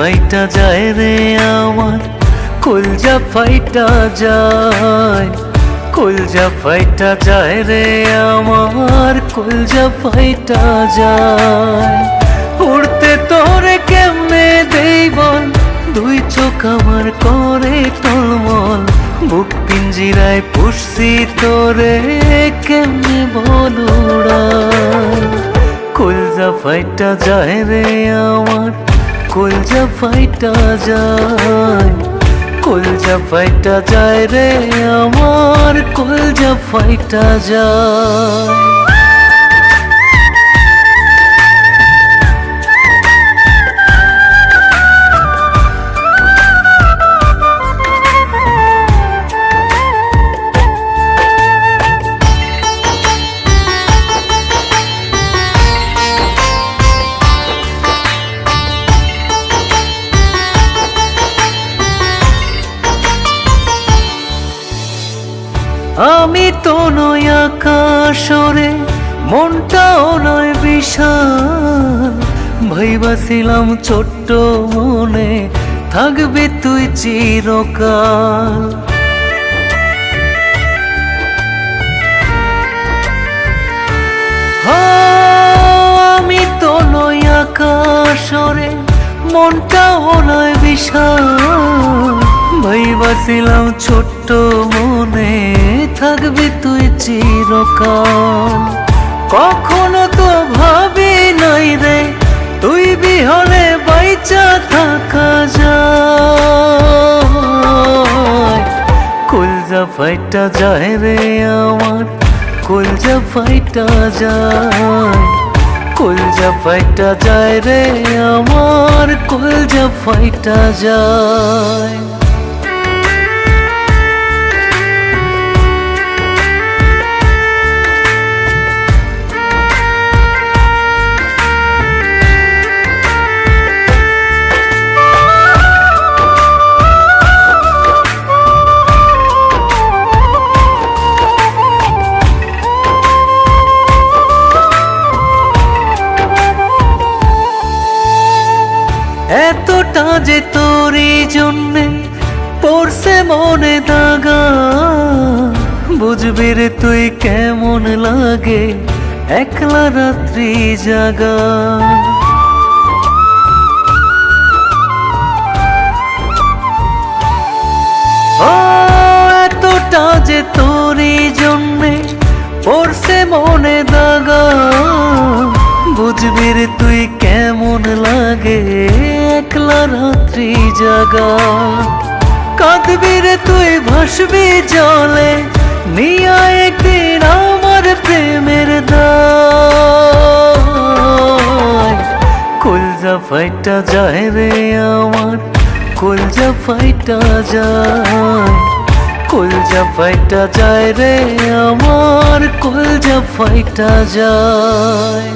ফাইটা যায় রে আমার, কলজা ফাইটা যায়, কলজা ফাইটা যায় রে আমার, কলজা ফাইটা যায়। উড়তে তোরে কেমনে দেই বল? দুই চোখ আমার করে টলমল বুক পিঞ্জিরায় পুষছি তোরে, কেমনে বল কলজা ফাইটা যায় রে আমার কলজা ফাইটা যায় কলজা ফাইটা যায় রে আমার কলজা ফাইটা যায়। আমি তো নয় আকাশরে, মনটাও নয় বিশাল। ভাইবাছিলাম ছোট্ট মনে, থাকবে তুই চিরকাল। আমি তো নয় আকাশরে, মনটাও নয় বিশাল। ভাইবাছিলাম ছোট্ট মনে। থাকবি তুই চিরকাল। কখনো তো ভাবি নাই রে, তুই বিহনে বাইচা থাকা যায়। কলজা ফাইটা যায় রে আমার কলজা ফাইটা যায়। কলজা ফাইটা যায় রে আমার কলজা ফাইটা যায়। এতটা যে তোরই জন্যে পড়ছে মনে দাগা। বুঝবি রে তুই কেমন লাগে একলা রাত্রি জাগা। এতটা যে তোরই জন্যে পড়ছে মনে দাগা। বুঝবি রে একলা রাত্রি জাগা। কাঁদবি রে তুই, ভাসবি জলে। নিয়া একদিন আমার প্রেমের কলজা ফাইটা যায় রে আমার, কলজা ফাইটা যায়। কলজা ফাইটা যায় রে আমার, কলজা ফাইটা যায়।